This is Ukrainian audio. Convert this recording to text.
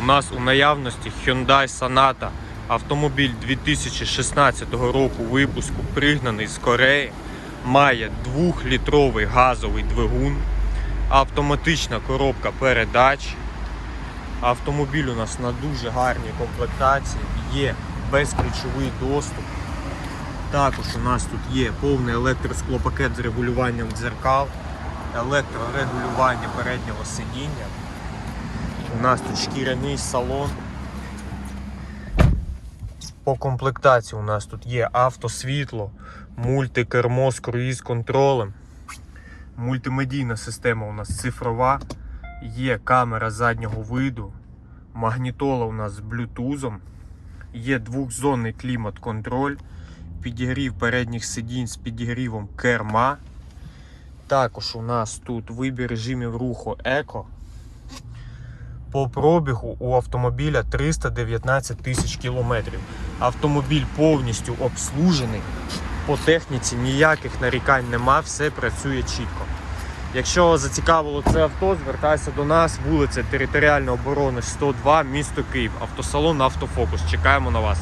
У нас у наявності Hyundai Sonata. Автомобіль 2016 року випуску, пригнаний з Кореї. Має 2-літровий газовий двигун, автоматична коробка передач. Автомобіль у нас на дуже гарній комплектації, є безключовий доступ. Також у нас тут є повний електросклопакет з регулюванням дзеркал, електрорегулювання переднього сидіння. У нас тут шкіряний салон. По комплектації у нас тут є автосвітло, мультикермо з круїз-контролем, мультимедійна система у нас цифрова, є камера заднього виду, магнітола у нас з блютузом, є двохзонний клімат-контроль, підігрів передніх сидінь з підігрівом керма. Також у нас тут вибір режимів руху еко. По пробігу у автомобіля 319 тисяч кілометрів. Автомобіль повністю обслужений. По техніці ніяких нарікань нема, все працює чітко. Якщо вас зацікавило це авто, звертайся до нас, вулиця Територіальної оборони 102, місто Київ, автосалон Автофокус. Чекаємо на вас.